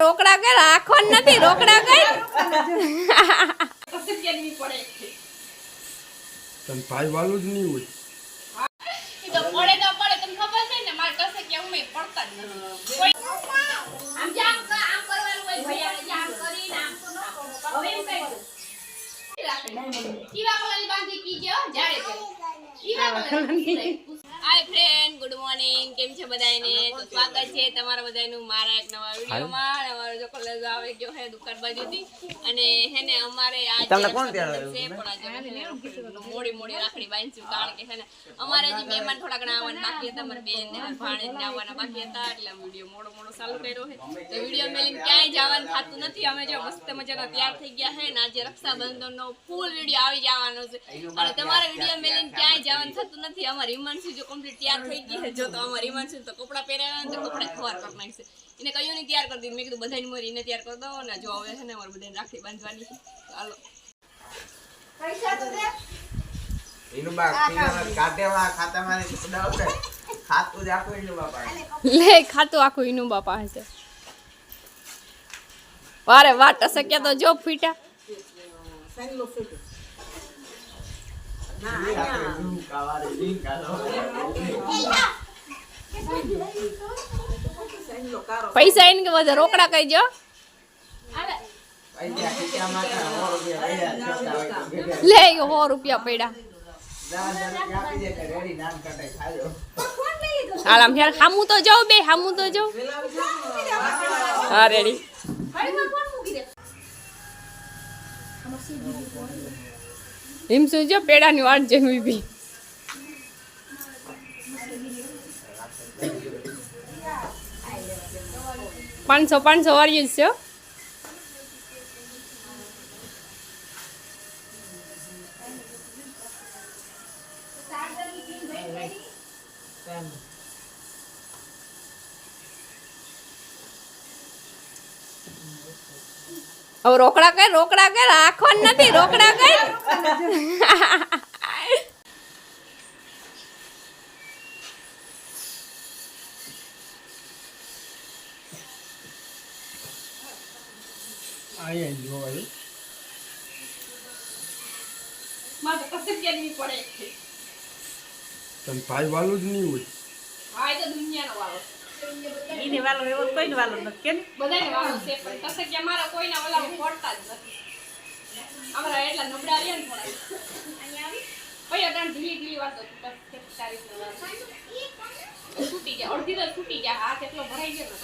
રોકડા કર આખો નથી રોકડા કર તન ભાઈ વાલું જ નહીં હોય તો પડે તો પડે તમને ખબર છે ને મારે કસે કે હું પડતા જ નથી આમ જે આમ કરવાનું હોય ભૈયાને જે કરીને આમ તો ન કરો. હવે એમ કહી દો. કીવા કલરની બાંધી કીજે જાડે પહેરી. કીવા કલરની. હાય ફ્રેન્ડ ગુડ મોર્નિંગ કેમ છે બધાને તો સ્વાગત છે તમારા બધાનું મારા એક નવા વિડીયોમાં. અમારો જો કોલેજ આવે ગયો હે દુકાન બાજુથી. અને હે ને અમારે આજે તમને કોણ છે પણ આજે મોડી મોડી રાખડી બાંધીશું કારણ કે હે ને અમારે જે મહેમાન થોડા ઘણા આવવાના બાકી હતા. મારા બેન ને ભાણે ને આવવાના બાકી હતા એટલે વીડિયો મોડો મોડો ચાલુ કર્યો હે તો વીડિયો મેલીને ક્યાંય જવાનું થતું નથી. અમે જો મસ્ત મજાના તૈયાર થઈ ગયા છે ને આજે રક્ષાબંધનનો ફૂલ વીડિયો આવી જવાનો છે. અને તમારે વીડિયો મેલીને ક્યાંય જવાનું થતું નથી. અમારી હિમાંશુ જો કમ્પ્લીટ તૈયાર થઈ ગઈ છે. જો તો અમારી હિમાંશુ તો કપડાં પહેર્યા ને તો કપડાં ખવાર કરી નાખશે. એને કહ્યું નહીં તૈયાર કરી દીધું મેં કીધું બધાની મોરી એને તૈયાર કરી દો ને જો હવે છે ને અમારે બધાને રાખડી બાંધવાની છે. ચાલો એનું બા પીનામાં ને ઉડાવશે. ખાતું જ આખું એનું બાપા લે ખાતું આખું ઈનું બાપા હશે વારે વાટ શક્યા તો જો ફીટા આપણે શું કાવારે ઈ કાલો. પૈસા એને કે બધા રોકડા કહી જો. લે સો રૂપિયા પડ્યા દસ રૂપિયા આપી દે એટલે રેડી નાન કટાઈ ખાજો. હાલ, આમ યાર હામું તો જાઉં, બે, હામું તો જાઉં હા, રેડી શું જો પેડાની વાટ જોઈ ઊભી પાંચસો પાંચસો વાળી જ છે હવે રોકડા કર રોકડા કર આખો નથી રોકડા કર. અહીંયા જોવાય તને ભાઈ વાલું જ નહીં હોય. ઈને વાલો એવો કોઈને વાલો નથી કેમ બધાને વાલો છે પણ કસકિયા મારા કોઈના ઓલામાં પડતા જ નથી. અમારા એટલા નબળા રહ્યા ને થોડા ભાઈ અટાણ ધીલી ધીલી વાતો છૂટી ગયા અડધી તો છૂટી ગયા હાથ એટલો ભરાઈ ગયો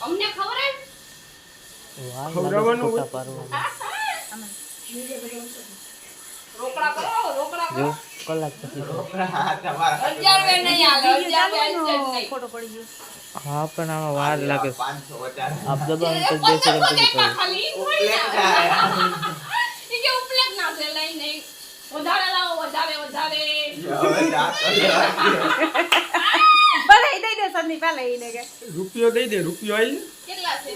અમને ખબર ખવડાવવાનું રોકડા કરો રોકડા કરો. પડી ગયો. હા પણ આમાં વાર લાગે. આપ તો બે સેકન્ડ પછી કરો. વધારે લાવો વધારે વધારે. ભલે દઈ દે સરની પહેલા કે. રૂપિયો દઈ દે રૂપિયો આવી કેટલા છે?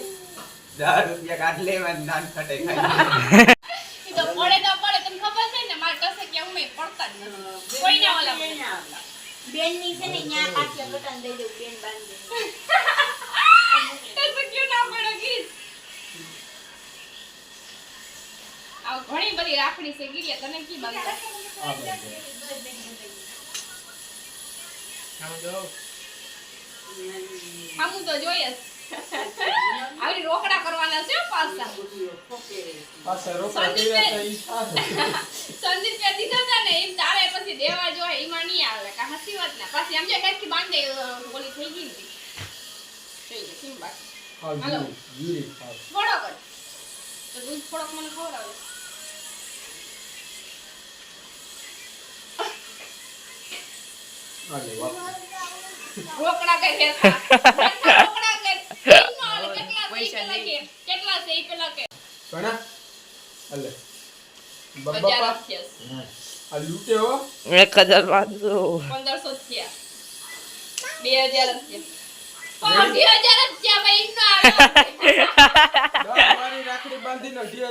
દસ રૂપિયા કાઢ લેવા નાન કટાઈ ખાઈ તો પડે તો પડે તમને ખબર છે ને મારે કસે કે હું પડતા જ નથી. કોઈના ઓલા બેનની છે ને ન્યા કાઠિયા બટન દઈ દઉં બેન બાંધી. કસે ક્યું ના પડે ગીત? આ ઘણી બધી રાખડી છે ગીલે તને કી બાંધતા આમું તો જોઈએ જ. આવી રોકડા કરવાના છે પાછા. પાછા રોકડા કર્યા. સંદીપ કે દીધા હતા ને એમ તારે પછી દેવા જોઈએ એમાં નહીં આવે. કા હસી વાત ના? પછી આમ જે હેરકી બાંધે ઓલી થઈ ગઈ ને થઈ ગઈ કેમ બાકી હાલો. થાશે. થોડોક તો દૂધ થોડોક મને ખબર આવે રોકડા કઈ દેતા રોકડા કઈ કેટલા છે ઈ કેટલા છે પેલા કે? ઘણા? આ લૂંટે હો. થયા. થયા. થયા ભાઈ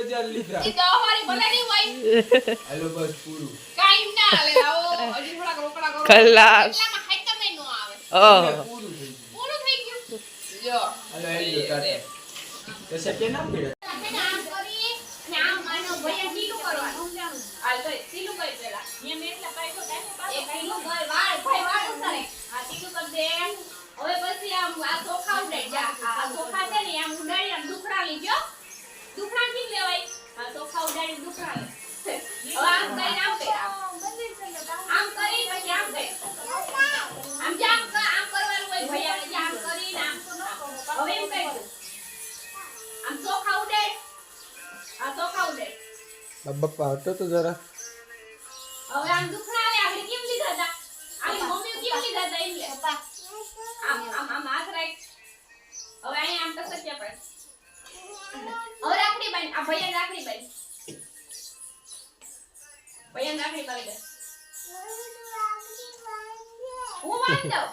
હજાર લીધા. ઈ દવા વાળી ભલે હોય. હાલો બસ પૂરું. કાંઈ ના હાલે લાવો હજી થોડાક રોકડા કરો. કલાક. એટલામાં હાઈ તમે નો આવે. ઓહ પૂરું થઈ ગયું. પૂરું થઈ ગયું. જો. હાલો હેડી ટાટા. તો સકે ના પડે આમ કરી અને આનો ભૈયા ઢીલું કરવાનું હાલ તો ઢીલું કરી પેલા એમ એટલા પાછો ટાઈમ એક ઢીલું કર વાળ ભાઈ વાળ ઉતારે આ ઢીલું કર દે હવે પછી આમ આ ચોખા ઉડાઈ જા આ ચોખા છે ને આમ ઉડાડી આમ દુખડા લીજો દુખડા થી લેવાય આ ચોખા ઉડાડી દુખડા લે હવે આમ કરીને આમ બપ્પા હટો તો જરા. હવે આમ દુખણા આવે આપણે કેમ લીધા હતા? આની મમ્મી કેમ લીધા હતા એમ લે. આમ આમ આમ હાથ રાખ. હવે અહીંયા આમ ટસક્યા પડે. હવે રાખડી બાઈ આ ભૈયા રાખડી બાઈ ભૈયા રાખડી બાઈ દે. હું બાંધ દઉં?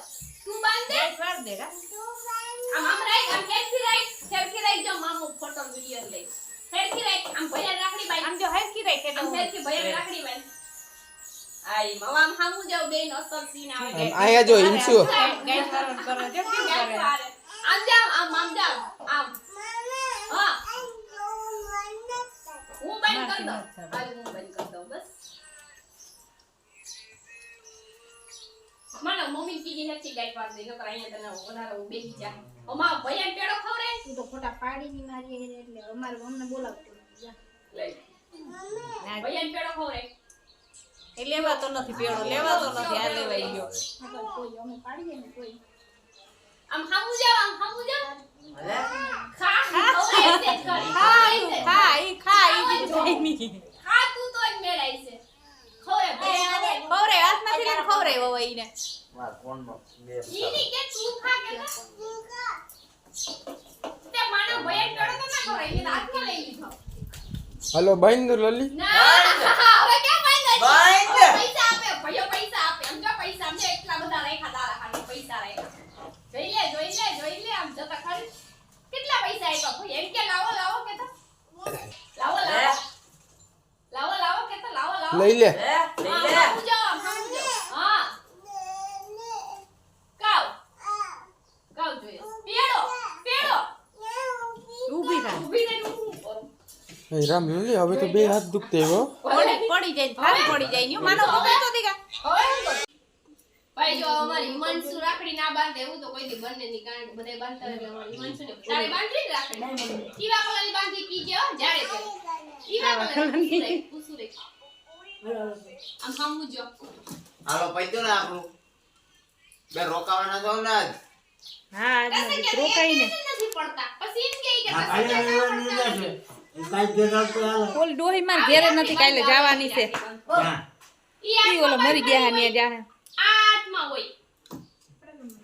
તું બાંધ દે? વાર દે આમ આમ રાખ આમ ફેરથી રાખ ફેરથી રાખ. જો મામો ફોટો વિડિયો લઈ. ફેરથી રાખ આમ ભૈયા રાખડી બાઈ. આમ જો હરકી રાખ એટલે આમ ફેરથી ભૈયા રાખડી બાઈ. આઈ મવા આમ હામું જાવ બેન અસર સીન આવે. આયા જો હિંસુ ગાય કરો? કરો? જો કેમ કરે? આમ જાવ આમ આમ જાવ આમ. હા. હું બંધ કરી દઉં. હાલ હું બંધ કરી દઉં બસ. મને મમ્મી કીધી નથી ગાઈ પાડ દે નકર અહીંયા તને વધારે બેસી જા. અમાર ભૈયા પેડો ખવરે તું તો ખોટા પાડી ની મારી એટલે અમારે અમને બોલાવતો. જા. લઈ ભૈયા પેડો ખવરે એ લેવાતો નથી પેડો લેવાતો નથી આ લેવાઈ ગયો. કોઈ અમે પાડીએ ને કોઈ. આમ ખાવું જાવ આમ ખાવું જાવ. ખા ખા. ખા ખા તું તો જ મેળાય છે. ખવરે હાથમાંથી લઈને ને. મારા ફોનમાં બે ઈની કે તું ખા કે ના? તે માનો ભૈયા પેડો તો ના ખવડાય એને હાથમાં લઈ લીધો. હાલો બાંધ લલી ના હવે ક્યાં બાંધ બાંધ! પૈસા આપે ભૈયો પૈસા આપે. આમ પૈસા આમ એટલા બધા રાખ્યા તારા હાથે પૈસા રાખ્યા. જોઈ લે જોઈ લે જોઈ લે આમ જતા ખરી. કેટલા પૈસા આપ્યા? ભાઈ એમ કે લાવો લાવો કે તો? લાવો લાવો. લાવો લાવો કે તો લાવો લાવો. લઈ લે. હા, હામું જાઓ, આમ હામું જાઓ. હા કાવ કાવ જોઈએ પેડો પેડો ઊભી થા ઊભી રહીને ઊભું કરું. એ રામ લલી હવે તો બે હાથ દુખતે હો. પડી પડી જાય ભારે પડી જાય ન્યુ માનો પકડ તો દીગા. હવે ભાઈ જો અમારી મનસુ રાખડી ના બાંધે એવું તો કોઈ દી બંને ની કારણ બધે બાંધતા એટલે અમારી મનસુ ને તારે બાંધી જ રાખડી? કીવા કલરની બાંધી કીજે હો જારે પે કીવા કલરની પૂછું રે. આમ હામું જો હાલો પૈતો ને આપણું. બે રોકાવાના તો ના જ હા કસે રોકાઈ ને નથી પડતા? પછી એમ કે કે ઓલ ડોહી માં ઘેરે નથી કાલે જવાની છે. ઈ ઓલો મરી ગયા ને જા આઠમાં હોય.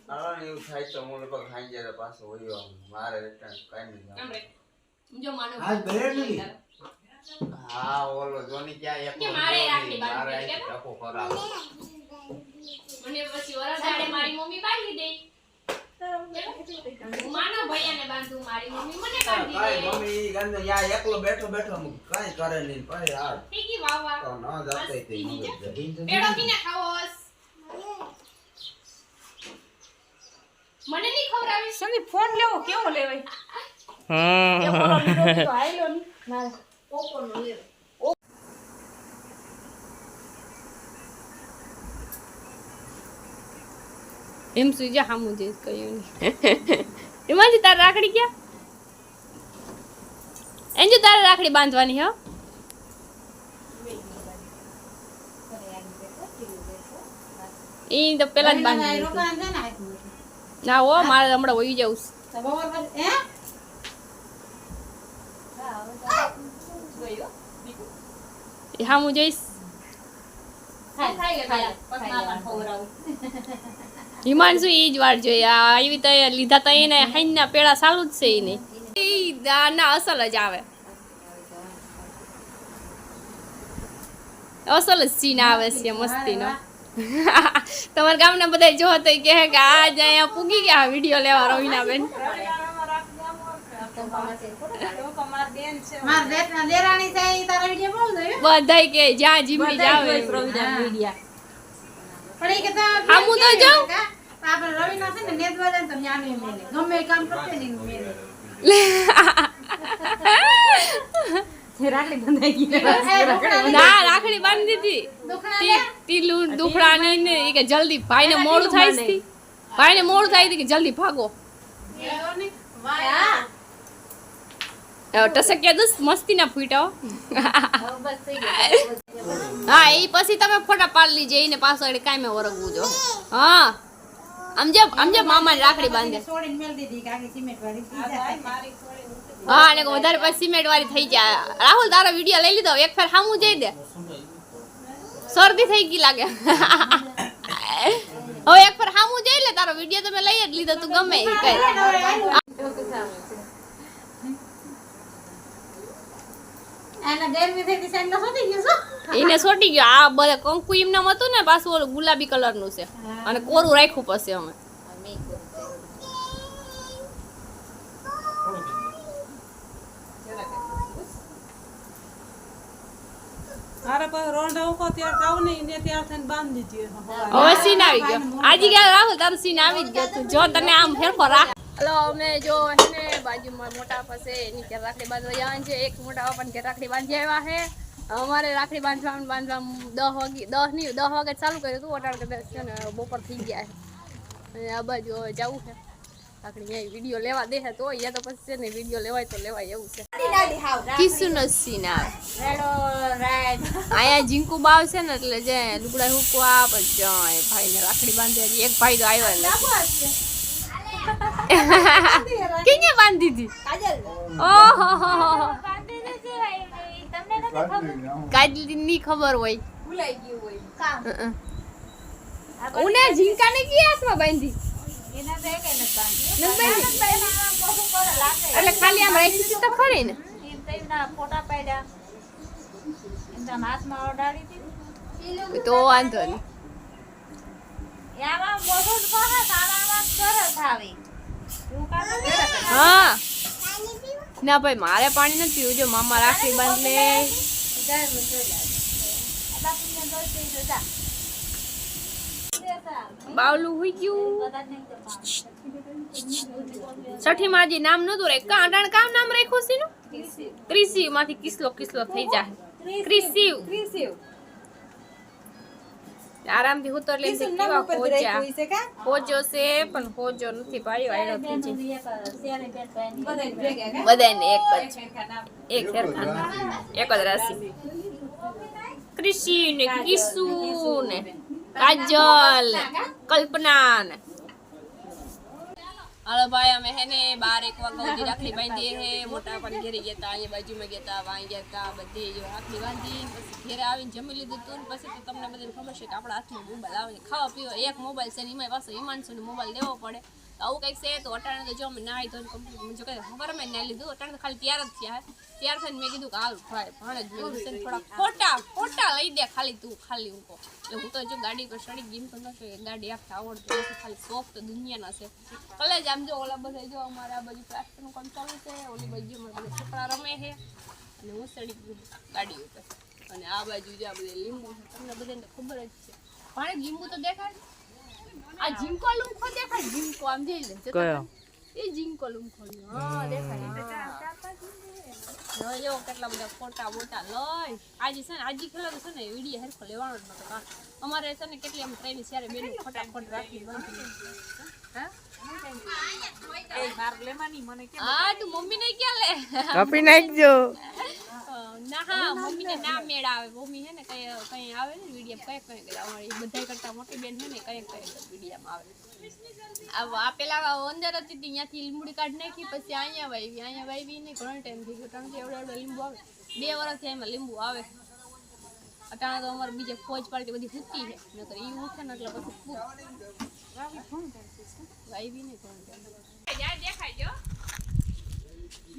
હાલો એવું થાય તો હું લગભગ ખાઈ જાય પાછું મારે રિટર્ન કાંઈ નહીં હા ઓલો જોની ક્યાં મારે કે કરાવો. મને પછી વરસાડે મારી મમ્મી બાંધી દે. હું માનો ભૈયાને બાંધું મારી મમ્મી મને બાંધી દે. મમ્મી ઈ યા એકલો બેઠો બેઠો આમ કાંઈ કરે નહીં પછી આ ઠીકી વાવા તો ન જાતે તે જાય. પેડો કિને ખાવોસ મને નહીં ખવડાવીશ સંદીપ ફોન લેવો કેવો લેવાય? હમ તો હાલ્યો ને. મારે પોપોનો લેવો એમ સુઈ જા હામું જે કહ્યું એમાંથી તાર રાખડી ક્યાં? જો તારે રાખડી બાંધવાની હો. ઈ તો પેલા જ બાંધી ને હો મારે હમણાં વહી જવું હે? હામું જઈશ. હિમાંશુ એ જ વાર જોઈએ. આ આવી તો લીધા તો એને હાઈના પેડા ચાલુ જ છે એને ના અસલ જ આવે. અસલ જ સીન આવે છે મસ્તીનો. તમારા ગામના બધા જો તો કે કે આજ અહીંયા પૂગી ગયા વીડિયો લેવા રવિના બેન મારા દેરાણી થાય તારા વીડિયો બહુ બધાય કે જ્યાં જીમી જાવ પણ એ કે તો હા, હું તો જાઉં. આપણે રવિ ના છે ને નેદવા જાય ને તો ન્યાનું મેલે ગમે કામ કરતે ને મેલે એ દુખણા ના રાખડી બાંધી દીધી. દુખડાની ને કે જલ્દી ભાઈને મોડું થાય છે ભાઈને મોડું થાય છે કે જલ્દી ભાગો. ટસક્યા દસ મસ્તી ના ફૂટ્યા હા એ પછી તમે ફોટા પાડી લીજે એને પાછળ કાંઈ મેં વરગવું જો. હા. આમ જે આમ જે મામાને રાખડી બાંધે. હા, અને વધારે પછી સિમેન્ટ વાળી થઈ જાય. રાહુલ, તારો વીડિયો લઈ લીધો એક ફેર સામું જઈ દે. શરદી થઈ ગઈ લાગે. હવે એક ફેર સામું જઈ લે, તારો વીડિયો તમે લઈ જ લીધો, તું ગમે કઈ આના ગરમી થઈ ગઈ સાંજનો સોતી ગયો છો એને છોટી ગયો આ બધા કંકુ એમને હતું ને પાછું ઓલું ગુલાબી કલરનું છે અને કોરું રાખ્યું પડશે અમે. હવે સીન આવી ગયો. આજે ગયા રાહુલ તારું સીન આવી જ ગયો જો તને આમ ફેરફાર રાખ. અમે જો બાજુમાં મોટા પાસે એની ઘેર રાખડી બાંધવા જવાનું છે. એક મોટા પણ ઘેર રાખડી બાંધી આવ્યા છે. અમારે રાખડી બાંધવા બાંધવા દસ વાગે દસ નહીં દસ વાગે ચાલુ કર્યું હતું અટાણ કદાચ છે ને બપોર થઈ ગયા છે. અને આ બાજુ હવે જવું છે. રાખડી વીડિયો લેવા દે તો તો પછી છે ને વીડિયો લેવાય તો લેવાય એવું છે. કિસુનો સીન અહીંયા જીંકુ બાવ છે ને એટલે જે લુગડા હુકવા પછી ભાઈને રાખડી બાંધે એક ભાઈ તો આવ્યો નથી. કેને બાંધી હતી ઓહો હોય, નથી ખબર કાજલી ની ખબર હોય. કામ હં. ઉને ઝીંકા ને કી હાથમાં બાંધી? એટલે ખાલી આમ રાખી દીધી તો ખરી ને? ફોટા પાડ્યા હાથમાં ઓડાડી દીધી તો વાંધો નહીં હા ના ભાઈ, મારે પાણી નથી પીવું જો મામા રાખડી બંધ લે જાય મને જોઈ લે. બાપુને જોઈ જોઈ જોઈ જા. બાવલું હોઈ ગયું. છઠ્ઠી હજી નામ નતું રાખ્યું કા કામ નામ રાખ્યું છે નું ક્રિસિવમાંથી કિસલો કિસલો થઈ જાય ક્રિસિવ આરામથી ઉતર લે છે કેવા પહોંચ્યા હોજો? છે પણ હોજો નથી પાડ્યો બેન, બેન. બધાને એક જ. એક સરખા એક જ રાશિ. કૃષિ ને કિસુ ને કાજલ કલ્પના ને હાલો ભાઈ, અમે હે ને બાર એક વાગ્યા સુધી રાખડી બાંધીએ હે. મોટા પણ ઘેરે ગયા તા અહીંયા બાજુમાં ગયા તા વાંઈ ગયા બધી રાખડી બાંધી, પછી ઘેરે આવીને જમી લીધું તું પછી તો તમને બધાને ખબર છે કે આપણા હાથમાં મોબાઈલ આવે ખાવા પીવા એક મોબાઈલ છે ને એમાં પાછો હિમાંશુને મોબાઈલ લેવો પડે. આવું કંઈક છે તો અટાણે તો જો અમે નાહી ધોઈને કમ્પ્લીટ જો કે ખબર મેં ના લીધું, અટાણે ખાલી ત્યાર જ થયા. ત્યાર થઈને મેં કીધું કે હાલ ભાઈ, ભાણે જ મેં થોડા ખોટા ખોટા લઈ દે ખાલી તું, ખાલી હું કહો. એટલે હું તો જો ગાડી પર ચડી ગીમ તો નથી ગાડી આપતા આવડતું નથી, ખાલી શોખ તો દુનિયાના છે. ભલે જ આમ જો ઓલા બધા જો અમારે આ બાજુ પ્લાસ્ટરનું કામ ચાલુ છે, ઓલી બાજુ અમારા બધા છોકરા રમે છે, અને હું ચડી ગયું ગાડી ઉપર. અને આ બાજુ જે આ બધા લીંબુ તમને બધાને ખબર જ છે. ભાણે લીંબુ તો દેખાય આ જીંકો લુંખો દેખાય? જીંકો આમ જોઈ લે કયો? એ જીંકો લુંખો હા દેખાય. જો કેટલા બધા ફોટા બોટા. લઈ આજે છે ને આજે ખેલો છે ને વીડિયો હેરખો લેવાનો જ નતો. અમારે છે ને કેટલી આમ ટ્રેન ત્યારે બેન ફટાફટ રાખી બાંધી હા? હા તું મમ્મી ને ક્યાં લે? કાપી નાખજો. ના હા મમ્મી ને ના મેળ આવે મમ્મી હે ને કઈ કઈ આવે ને વીડિયો કઈ કઈ કઈ અમારી બધા કરતા મોટી બેન છે ને કઈ કઈ વિડીયોમાં આવે. આ આ પેલા અંદર હતી તી ત્યાંથી લીંબડી કાઢી નાખી પછી અહીંયા વાવી અહીંયા વાવી ને ઘણો ટાઈમ થઈ ગયો. ત્રણ એવડે એવડે લીંબુ આવે. બે વર્ષથી એમાં લીંબુ આવે. અટાણે તો અમારે બીજે ફોજ પાર્ટી બધી ફૂટી છે. નકર ઈ ઉઠે ને એટલે પછી ફૂટ વાવી ને ઘણો ટાઈમ જાય દેખાય જો.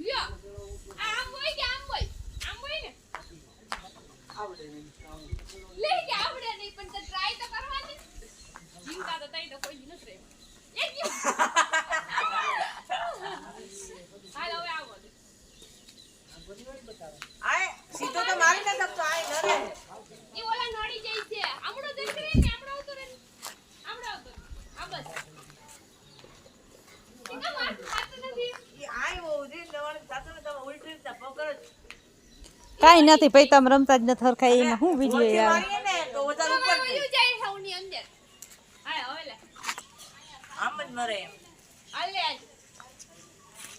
લ્યો. આ આમ હોય કે આમ હોય આમ હોય ને લે કે આવડે નહીં પણ તો ટ્રાય તો કરવાની. જીંકા તો તઈ તો કોઈ દી નથી રહ્યું એક ગયો હાલ હવે આવો. આય સીધો તો મારી ના શકતો આય નરે એ ઓલા નડી જાય છે. આમળો દેખરે ને આમળો આવતો રે આવતો આ બસ. નથી. આય બહુ દે નવાણે સાતો ને તમે ઉલટી રીતે પકડો કાંઈ નથી પછી તમે રમતા જ નથી હરખાય એમાં શું વીડિયો એમ. હાલે આજ.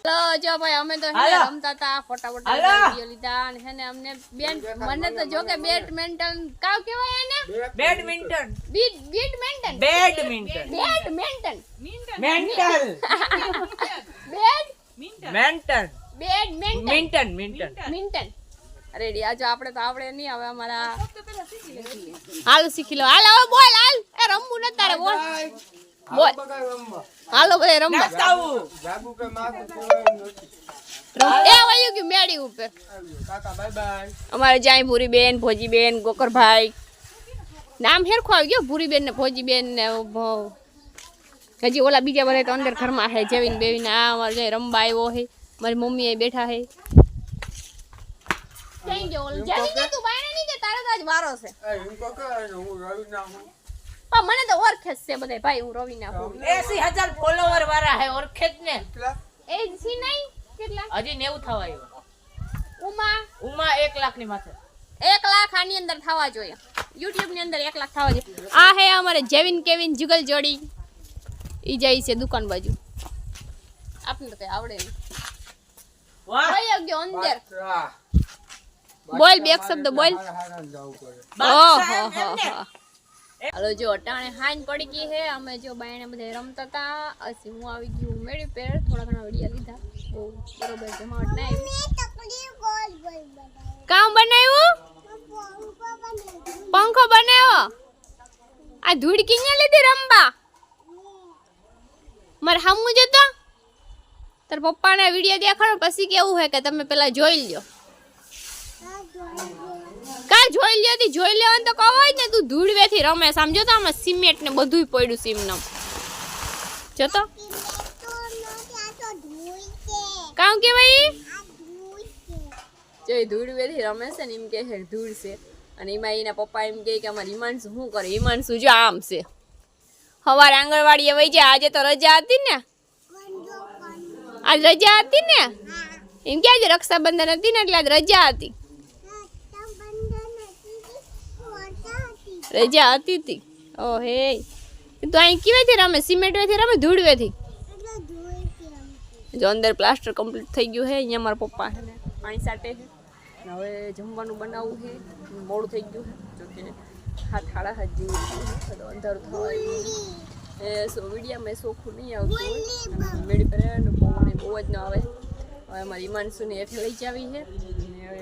તો જો ભાઈ અમે તો હે ને હાલો. રમતા હતા ફટાફટ હાલો. લીધા અને હે ને અમને બેન મને તો જો કે બેડમિન્ટન કાવ કહેવાય એને? Badminton. Bit badminton. Badminton. Badminton. Mental. Bad mental. Badminton. મિન્ટન મિન્ટન. મિન્ટન. રેડી આજે આપણે તો આવડે નહીં. હવે અમારા હાલ શીખી લો. હાલ, હવે બોલ, હાલ. એ રમવું ન તારે, બોલ. બોલ. હાલો ભાઈ, રમવા. જાગુ કે એ ઉપર. અમારે જાય ભૂરી બેન ભોજી બેન ગોકરભાઈ. નામ હેરખું આવી ગયો ભૂરી બેન ને ભોજી બેન ને હજી ઓલા બીજા બધા તો અંદર ઘરમાં હે જેવીન બેવીને આ અમારે રમવા આવ્યો હે મારી મમ્મી બેઠા હે ઓલો? જેવીન ને? તું બાયણે નહીં કે તારે તો આજ વારો છે. એ એમ કહો કે હું રવિ ના હું. પણ મને તો ઓળખે છે બધા ભાઈ હું રવિ ના હું. એસી હજાર ફોલોવર વાળા હે ઓળખે જ ને. એ સી નહીં કેટલા? હજી નેવું થવા આવ્યું. ઉમા? ઉમા એક લાખની માથે. એક લાખ આની અંદર થવા જોઈએ. યુટ્યુબની અંદર એક લાખ થવા જોઈએ. આ હે અમારે જેવિન કેવિન જુગલ જોડી. ઈ જાય છે દુકાન બાજુ. આપને તો કઈ આવડે નહીં. વાહ. ભાઈ ગયો અંદર. બોલ બે એક શબ્દ બોલ. ને ને? હાલો જો અટાણે હાઈન પડી ગઈ હે અમે જો બાયણે બધા રમતા હતા પછી હું આવી ગયું ઉમેરી પેર થોડા ઘણા વડિયા લીધા. બહુ બરોબર જમાવટ ના આવી કામ બનાવ્યું? પંખો બનાવ્યો. આ ધૂળ કિnya લીધી રમવા? મારે હામું જતો તાર પપ્પાને વીડિયો દેખાડો પછી કેવું હે કે તમે પેલા જોઈ લ્યો. જોઈ લેતી જોઈ લેવાનું તો કહો જ ને તું ધૂળવેથી રમે સમજો તો આમાં સિમેન્ટ ને બધુંય પડ્યું સીમનું જતો કામ કે ભાઈ? જો ધૂળવેથી રમે છે ને એમ કે છે ધૂળ છે. અને એમાં એના પપ્પા એમ કહે કે અમારે હિમાંશુ શું કરે? હિમાંશુ જો આમ છે. સવારે આંગણવાડીએ વહી જાય આજે તો રજા હતી ને? આજ રજા હતી ને? એમ કે આજે રક્ષાબંધન હતી ને એટલે આજ રજા હતી. રજા હતી તી. ઓ હે. તો અહીં કેવાથી રમે સિમેન્ટ વેથી રમે ધૂળ વેથી જો અંદર પ્લાસ્ટર કમ્પ્લીટ થઈ ગયું છે અહીંયા મારા પપ્પા પાણી સાટે છે. હવે જમવાનું બનાવવું છે મોડું થઈ ગયું જો કે હાથ હાડા હાથ જેવું થયું અંધારું થવા એ વિડીયામાં સોખું નહીં આવતું હોય. મેળી પવન બહુ જ ન આવે. હવે અમારી ઈમાનસુને હેઠે લઈ જાવી છે અને હવે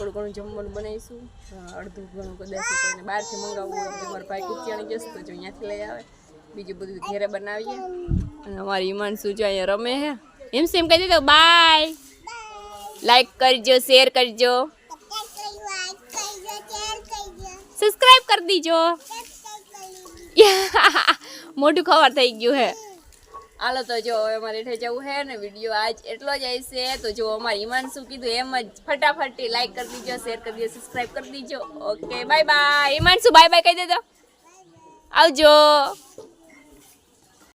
થોડું ઘણું જમવાનું બનાવીશું. અ, અડધું ઘણું કદાચ કોઈને બહારથી મંગાવવું હોય તો મારા ભાઈ કુતિયાણી જશે તો જો અહીંયાથી લઈ આવે. બીજું બધું ઘેરે બનાવીએ. અને અમારી ઈમાનસુ જો અહીંયા રમે છે એમ સેમ કહી દીધો બાય. લાઈક કરજો શેર કરજો. સબસ્ક્રાઇબ કરી દીજો. મોટું ખબર થઈ ગયું હે. હાલો તો જો હવે અમારે હેઠે જવું છે ને વીડિયો આજ એટલો જ આવશે તો જો અમારે શું કીધું એમ જ ફટાફટ લાઈક કરી દીજો શેર કરી દીજો સબસ્ક્રાઇબ કરી દીજો. ઓકે બાય બાય ઈમાનસુ બાય બાય કહી દેજો. આવજો.